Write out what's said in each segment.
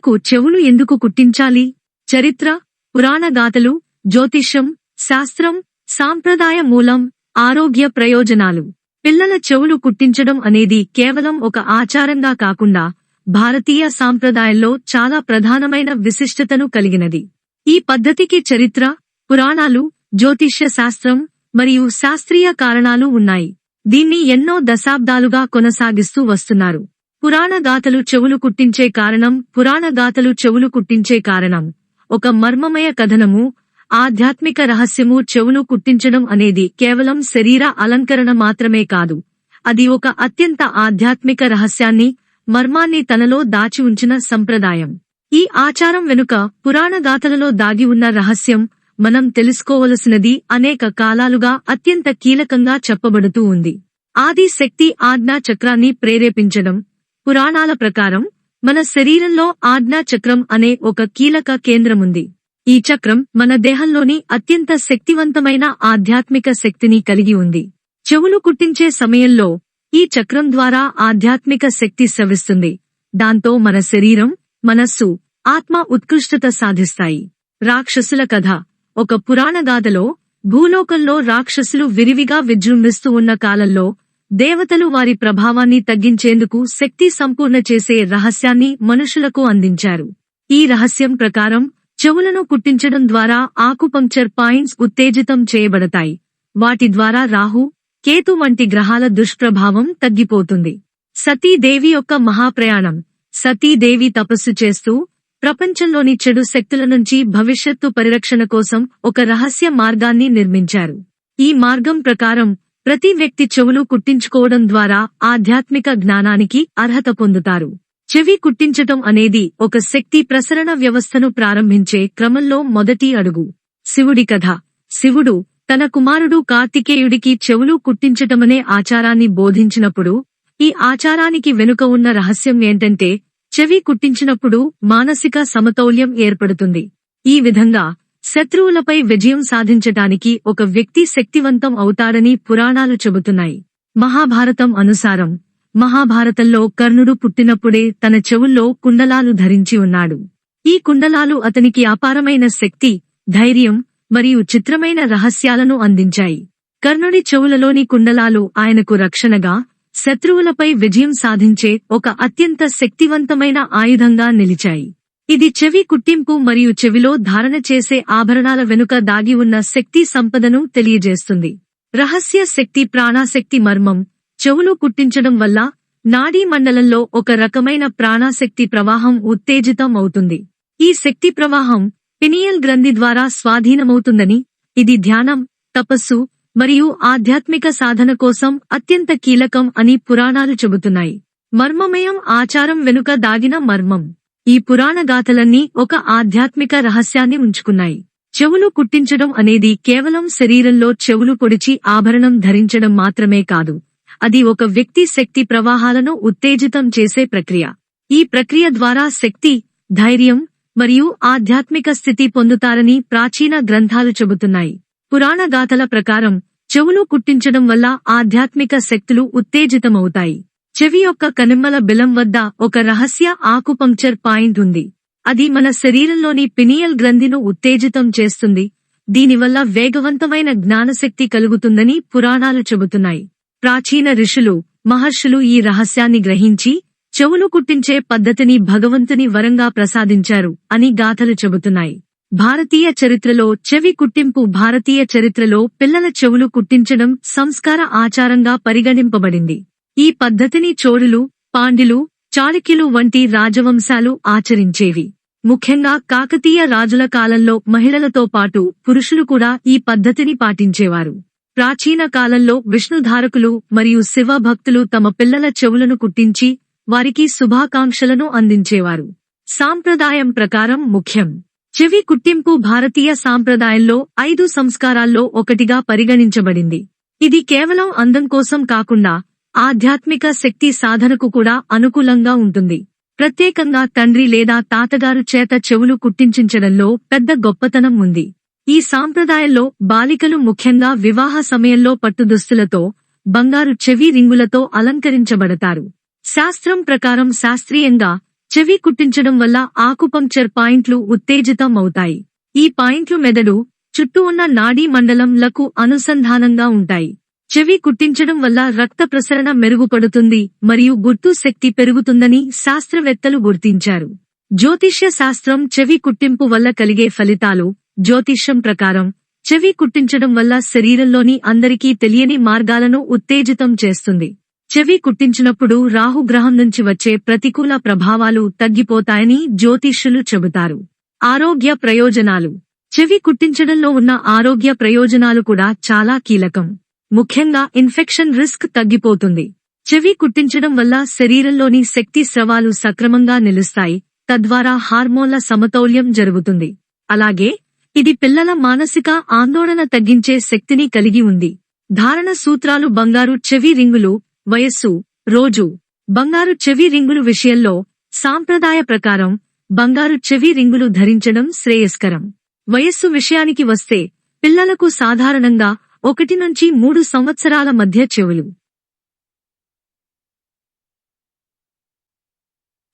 పిల్లలకు చెవులు ఎందుకు కుట్టించాలి? చరిత్ర పురాణగాథలు జ్యోతిష్యం శాస్త్రం సాంప్రదాయ మూలం ఆరోగ్య ప్రయోజనాలు. పిల్లల చెవులు కుట్టించడం అనేది కేవలం ఒక ఆచారంగా కాకుండా భారతీయ సాంప్రదాయంలో చాలా ప్రధానమైన విశిష్టతను కలిగినది. ఈ పద్ధతికి చరిత్ర పురాణాలు జ్యోతిష్య శాస్త్రం మరియు శాస్త్రీయ కారణాలు ఉన్నాయి. దీన్ని ఎన్నో దశాబ్దాలుగా కొనసాగిస్తూ వస్తున్నారు. పురాణగాథలు చెవులు కుట్టించే కారణం పురాణగాథలు చెవులు కుట్టించే కారణం. ఒక మర్మమయ కథనము ఆధ్యాత్మిక రహస్యము చెవులు కుట్టించడం అనేది కేవలం శరీర అలంకరణ మాత్రమే కాదు. అది ఒక అత్యంత ఆధ్యాత్మిక రహస్యాన్ని మర్మాన్ని తనలో దాచి ఉంచిన సంప్రదాయం. ఈ ఆచారం వెనుక పురాణగాథలలో దాగి ఉన్న రహస్యం మనం తెలుసుకోవలసినది అనేక కాలాలుగా అత్యంత కీలకంగా చెప్పబడుతూ ఉంది. ఆది శక్తి ఆజ్ఞా చక్రాన్ని ప్రేరేపించడం పురాణాల ప్రకారం మన శరీరంలో ఆజ్ఞా చక్రం అనే ఒక కీలక కేంద్రముంది. ఈ చక్రం మన దేహంలోని అత్యంత శక్తివంతమైన ఆధ్యాత్మిక శక్తిని కలిగి ఉంది. చెవులు కుట్టించే సమయంలో ఈ చక్రం ద్వారా ఆధ్యాత్మిక శక్తి స్రవిస్తుంది. దాంతో మన శరీరం మనస్సు ఆత్మ ఉత్కృష్టత సాధిస్తాయి. రాక్షసుల కథ. ఒక పురాణగాథలో భూలోకంలో రాక్షసులు విరివిగా విజృంభిస్తూ ఉన్న కాలంలో దేవతలు వారి ప్రభావాన్ని తగ్గించేందుకు శక్తి సంపూర్ణ చేసే రహస్యాన్ని మనుషులకు అందించారు. ఈ రహస్యం ప్రకారం చెవులను కుట్టించడం ద్వారా ఆకుపంక్చర్ పాయింట్స్ ఉత్తేజితం చేయబడతాయి. వాటి ద్వారా రాహు కేతు వంటి గ్రహాల దుష్ప్రభావం తగ్గిపోతుంది. సతీదేవి యొక్క మహాప్రయాణం. సతీదేవి తపస్సు చేస్తూ ప్రపంచంలోని చెడు శక్తుల నుంచి భవిష్యత్తు పరిరక్షణ కోసం ఒక రహస్య మార్గాన్ని నిర్మించారు. ఈ మార్గం ప్రకారం ప్రతి వ్యక్తి చెవులు కుట్టించుకోవడం ద్వారా ఆధ్యాత్మిక జ్ఞానానికి అర్హత పొందుతారు. చెవి కుట్టించటం అనేది ఒక శక్తి ప్రసరణ వ్యవస్థను ప్రారంభించే క్రమంలో మొదటి అడుగు. శివుడి కథ. శివుడు తన కుమారుడు కార్తికేయుడికి చెవులు కుట్టించటమనే ఆచారాన్ని బోధించినప్పుడు ఈ ఆచారానికి వెనుక ఉన్న రహస్యం ఏంటంటే చెవి కుట్టించినప్పుడు మానసిక సమతౌల్యం ఏర్పడుతుంది. ఈ విధంగా శత్రువులపై విజయం సాధించటానికి ఒక వ్యక్తి శక్తివంతం అవుతాడని పురాణాలు చెబుతున్నాయి. మహాభారతం అనుసారం మహాభారతంలో కర్ణుడు పుట్టినప్పుడే తన చెవుల్లో కుండలాలు ధరించి ఉన్నాడు. ఈ కుండలాలు అతనికి అపారమైన శక్తి ధైర్యం మరియు చిత్రమైన రహస్యాలను అందించాయి. కర్ణుడి చెవులలోని కుండలాలు ఆయనకు రక్షణగా శత్రువులపై విజయం సాధించే ఒక అత్యంత శక్తివంతమైన ఆయుధంగా నిలిచాయి. ఇది చెవి కుట్టింపు మరియు చెవిలో ధారణ చేసే ఆభరణాల వెనుక దాగి ఉన్న శక్తి సంపదను తెలియజేస్తుంది. రహస్య శక్తి ప్రాణాశక్తి మర్మం చెవులు కుట్టించడం వల్ల నాడీ మండలంలో ఒక రకమైన ప్రాణాశక్తి ప్రవాహం ఉత్తేజితం అవుతుంది. ఈ శక్తి ప్రవాహం పినియల్ గ్రంథి ద్వారా స్వాధీనమవుతుందని ఇది ధ్యానం తపస్సు మరియు ఆధ్యాత్మిక సాధన కోసం అత్యంత కీలకం అని పురాణాలు చెబుతున్నాయి. మర్మమయం ఆచారం వెనుక దాగిన మర్మం. ఈ పురాణ గాథలన్నీ ఒక ఆధ్యాత్మిక రహస్యాన్ని ఉంచుకున్నాయి. చెవులు కుట్టించడం అనేది కేవలం శరీరంలో చెవులు పొడిచి ఆభరణం ధరించడం మాత్రమే కాదు. అది ఒక వ్యక్తి శక్తి ప్రవాహాలను ఉత్తేజితం చేసే ప్రక్రియ. ఈ ప్రక్రియ ద్వారా శక్తి ధైర్యం మరియు ఆధ్యాత్మిక స్థితి పొందుతారని ప్రాచీన గ్రంథాలు చెబుతున్నాయి. పురాణగాథల ప్రకారం చెవులు కుట్టించడం వల్ల ఆధ్యాత్మిక శక్తులు ఉత్తేజితమవుతాయి. చెవి యొక్క కనిమ్మల బిలం వద్ద ఒక రహస్య ఆకుపంక్చర్ పాయింట్ ఉంది. అది మన శరీరంలోని పినియల్ గ్రంథిను ఉత్తేజితం చేస్తుంది. దీనివల్ల వేగవంతమైన జ్ఞానశక్తి కలుగుతుందని పురాణాలు చెబుతున్నాయి. ప్రాచీన ఋషులు మహర్షులు ఈ రహస్యాన్ని గ్రహించి చెవులు కుట్టించే పద్ధతిని భగవంతుని వరంగా ప్రసాదించారు అని గాథలు చెబుతున్నాయి. భారతీయ చరిత్రలో చెవి కుట్టింపు భారతీయ చరిత్రలో పిల్లల చెవులు కుట్టించడం సంస్కార ఆచారంగా పరిగణింపబడింది. ఈ పద్ధతిని చోడులు పాండ్యులు చాళుక్యులు వంటి రాజవంశాలు ఆచరించేవి. ముఖ్యంగా కాకతీయ రాజుల కాలంలో మహిళలతో పాటు పురుషులు కూడా ఈ పద్ధతిని పాటించేవారు. ప్రాచీన కాలంలో విష్ణుధారకులు మరియు శివ భక్తులు తమ పిల్లల చెవులను కుట్టించి వారికి శుభాకాంక్షలను అందించేవారు. సాంప్రదాయం ప్రకారం ముఖ్యం. చెవి కుట్టింపు భారతీయ సాంప్రదాయంలో ఐదు సంస్కారాల్లో ఒకటిగా పరిగణించబడింది. ఇది కేవలం అందం కోసం కాకుండా ఆధ్యాత్మిక శక్తి సాధనకు కూడా అనుకూలంగా ఉంటుంది. ప్రత్యేకంగా తండ్రి లేదా తాతగారు చేత చెవులు కుట్టించడంలో పెద్ద గొప్పతనం ఉంది. ఈ సాంప్రదాయంలో బాలికలు ముఖ్యంగా వివాహ సమయంలో పట్టుదుస్తులతో బంగారు చెవి రింగులతో అలంకరించబడతారు. శాస్త్రం ప్రకారం శాస్త్రీయంగా చెవి కుట్టించడం వల్ల ఆకుపంక్చర్ పాయింట్లు ఉత్తేజితం అవుతాయి ఈ పాయింట్లు మెదడు చుట్టూ ఉన్న నాడీ మండలంలకు అనుసంధానంగా ఉంటాయి. చెవి కుట్టించడం వల్ల రక్త ప్రసరణ మెరుగుపడుతుంది మరియు గుర్తు శక్తి పెరుగుతుందని శాస్త్రవేత్తలు గుర్తించారు. జ్యోతిష్య శాస్త్రం చెవి కుట్టింపు వల్ల కలిగే ఫలితాలు జ్యోతిష్యం ప్రకారం చెవి కుట్టించడం వల్ల శరీరంలోని అందరికీ తెలియని మార్గాలను ఉత్తేజితం చేస్తుంది. చెవి కుట్టించినప్పుడు రాహుగ్రహం నుంచి వచ్చే ప్రతికూల ప్రభావాలు తగ్గిపోతాయని జ్యోతిష్యులు చెబుతారు. ఆరోగ్య ప్రయోజనాలు. చెవి కుట్టించడంలో ఉన్న ఆరోగ్య ప్రయోజనాలు కూడా చాలా కీలకం. ముఖ్యంగా ఇన్ఫెక్షన్ రిస్క్ తగ్గిపోతుంది. చెవి కుట్టించడం వల్ల శరీరంలోని శక్తి స్రవాలు సక్రమంగా నిలుస్తాయి. తద్వారా హార్మోన్ల సమతౌల్యం జరుగుతుంది. అలాగే ఇది పిల్లల మానసిక ఆందోళన తగ్గించే శక్తిని కలిగి ఉంది. ధారణ సూత్రాలు బంగారు చెవి రింగులు వయస్సు రోజు. బంగారు చెవి రింగులు విషయంలో సాంప్రదాయ ప్రకారం బంగారు చెవి రింగులు ధరించడం శ్రేయస్కరం. వయస్సు విషయానికి వస్తే పిల్లలకు సాధారణంగా ఒకటి నుంచి మూడు సంవత్సరాల మధ్య చెవులు.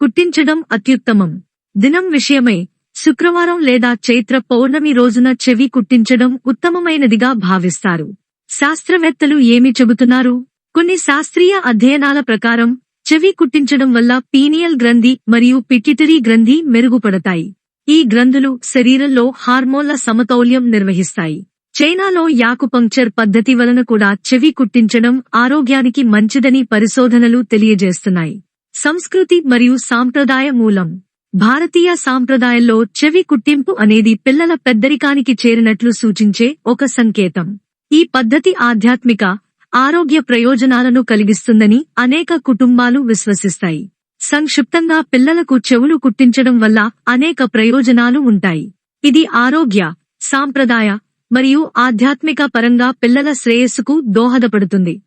కుట్టించడం అత్యుత్తమం. దినం విషయమై శుక్రవారం లేదా చైత్ర పౌర్ణమి రోజున చెవి కుట్టించడం ఉత్తమమైనదిగా భావిస్తారు. శాస్త్రవేత్తలు ఏమి చెబుతున్నారు? కొన్ని శాస్త్రీయ అధ్యయనాల ప్రకారం చెవి కుట్టించడం వల్ల పీనియల్ గ్రంథి మరియు పిటిటరీ గ్రంథి మెరుగుపడతాయి. ఈ గ్రంథులు శరీరంలో హార్మోన్ల సమతౌల్యం నిర్వహిస్తాయి. చైనాలో యాకుపంక్చర్ పద్ధతి వలన కూడా చెవి కుట్టించడం ఆరోగ్యానికి మంచిదని పరిశోధనలు తెలియజేస్తున్నాయి. సంస్కృతి మరియు సాంప్రదాయ మూలం. భారతీయ సాంప్రదాయంలో చెవి కుట్టింపు అనేది పిల్లల పెద్దరికానికి చేరినట్లు సూచించే ఒక సంకేతం. ఈ పద్ధతి ఆధ్యాత్మిక ఆరోగ్య ప్రయోజనాలను కలిగిస్తుందని అనేక కుటుంబాలు విశ్వసిస్తాయి. సంక్షిప్తంగా పిల్లలకు చెవులు కుట్టించడం వల్ల అనేక ప్రయోజనాలు ఉంటాయి. ఇది ఆరోగ్య సాంప్రదాయ మరియు ఆధ్యాత్మిక పరంగా పిల్లల శ్రేయస్సుకు దోహదపడుతుంది.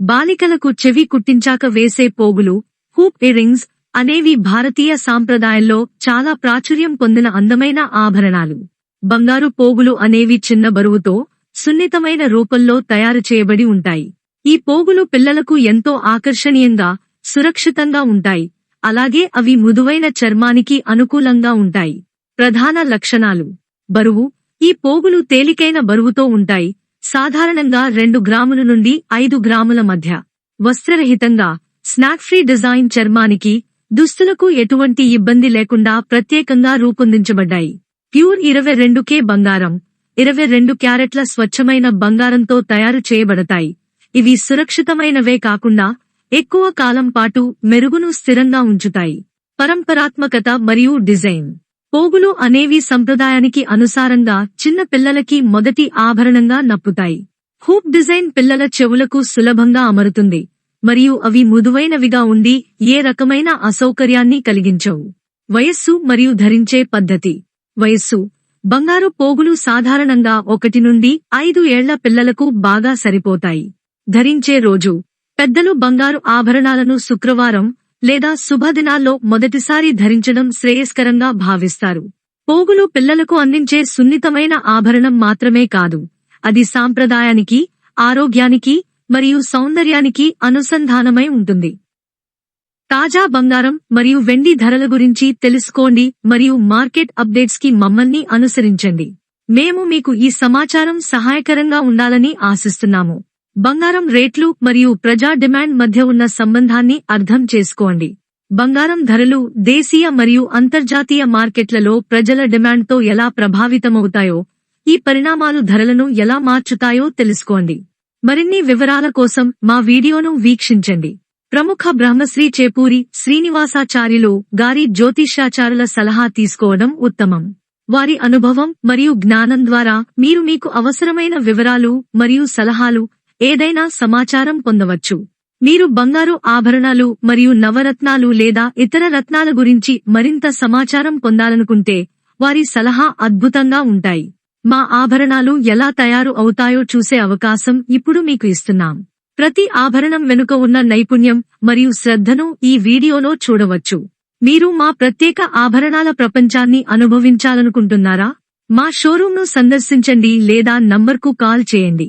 బాలికలకు చెవి కుట్టించాక వేసే పోగులు హూప్ ఇరింగ్స్ అనేవి భారతీయ సాంప్రదాయంలో చాలా ప్రాచుర్యం పొందిన అందమైన ఆభరణాలు. బంగారు పోగులు అనేవి చిన్న బరువుతో సున్నితమైన రూపంలో తయారు చేయబడి ఉంటాయి. ఈ పోగులు పిల్లలకు ఎంతో ఆకర్షణీయంగా సురక్షితంగా ఉంటాయి. అలాగే అవి మృదువైన చర్మానికి అనుకూలంగా ఉంటాయి. ప్రధాన లక్షణాలు. బరువు ఈ పోగులు తేలికైన బరువుతో ఉంటాయి. సాధారణంగా రెండు గ్రాముల నుండి ఐదు గ్రాముల మధ్య. వస్త్రరహితంగా స్నాక్ ఫ్రీ డిజైన్ చర్మానికి దుస్తులకు ఎటువంటి ఇబ్బంది లేకుండా ప్రత్యేకంగా రూపొందించబడ్డాయి. ప్యూర్ ఇరవై రెండు కే బంగారం ఇరవై రెండు క్యారెట్ల స్వచ్ఛమైన బంగారంతో తయారు చేయబడతాయి. ఇవి సురక్షితమైనవే కాకుండా ఎక్కువ కాలం పాటు మెరుగును స్థిరంగా ఉంచుతాయి. పరంపరాత్మకత మరియు డిజైన్. పోగులు అనేవి సంప్రదాయానికి అనుసారంగా చిన్న పిల్లలకి మొదటి ఆభరణంగా నప్పుతాయి. హూప్ డిజైన్ పిల్లల చెవులకు సులభంగా అమరుతుంది. మరియు అవి మృదువైనవిగా ఉండి ఏ రకమైన అసౌకర్యాన్ని కలిగించవు. వయస్సు మరియు ధరించే పద్ధతి. వయస్సు. బంగారు పోగులు సాధారణంగా ఒకటి నుండి ఐదు ఏళ్ళ పిల్లలకు బాగా సరిపోతాయి. ధరించే రోజు. పెద్దలు బంగారు ఆభరణాలను శుక్రవారం లేదా శుభదినాల్లో మొదటిసారి ధరించడం శ్రేయస్కరంగా భావిస్తారు. పోగులు పిల్లలకు అందించే సున్నితమైన ఆభరణం మాత్రమే కాదు. అది సాంప్రదాయానికి ఆరోగ్యానికి మరియు సౌందర్యానికి అనుసంధానమై ఉంటుంది. తాజా బంగారం మరియు వెండి ధరల గురించి తెలుసుకోండి మరియు మార్కెట్ అప్డేట్స్కి మమ్మల్ని అనుసరించండి. మేము మీకు ఈ సమాచారం సహాయకరంగా ఉండాలని ఆశిస్తున్నాము. బంగారం రేట్లు మరియు ప్రజా డిమాండ్ మధ్య ఉన్న సంబంధాన్ని అర్థం చేసుకోండి. బంగారం ధరలు దేశీయ మరియు అంతర్జాతీయ మార్కెట్లలో ప్రజల డిమాండ్తో ఎలా ప్రభావితమవుతాయో ఈ పరిణామాలు ధరలను ఎలా మార్చుతాయో తెలుసుకోండి. మరిన్ని వివరాల కోసం మా వీడియోను వీక్షించండి. ప్రముఖ బ్రహ్మశ్రీ చేపూరి శ్రీనివాసాచార్యులు గారి జ్యోతిష్యాచారుల సలహా తీసుకోవడం ఉత్తమం. వారి అనుభవం మరియు జ్ఞానం ద్వారా మీరు మీకు అవసరమైన వివరాలు మరియు సలహాలు ఏదైనా సమాచారం పొందవచ్చు. మీరు బంగారు ఆభరణాలు మరియు నవరత్నాలు లేదా ఇతర రత్నాల గురించి మరింత సమాచారం పొందాలనుకుంటే వారి సలహా అద్భుతంగా ఉంటాయి. మా ఆభరణాలు ఎలా తయారు అవుతాయో చూసే అవకాశం ఇప్పుడు మీకు ఇస్తున్నాం. ప్రతి ఆభరణం వెనుక ఉన్న నైపుణ్యం మరియు శ్రద్ధను ఈ వీడియోలో చూడవచ్చు. మీరు మా ప్రత్యేక ఆభరణాల ప్రపంచాన్ని అనుభవించాలనుకుంటున్నారా? మా షోరూంను సందర్శించండి లేదా నంబర్కు కాల్ చేయండి.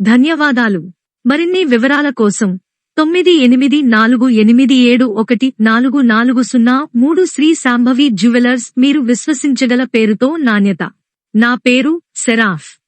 ధన్యవాదాలు. మరిన్ని వివరాల కోసం తొమ్మిది ఎనిమిది నాలుగు ఎనిమిది ఏడు ఒకటి నాలుగు నాలుగు సున్నా మూడు శ్రీ శాంభవి జ్యువెలర్స్ మీరు విశ్వసించగల పేరుతో నాణ్యత. నా పేరు సెరాఫ్.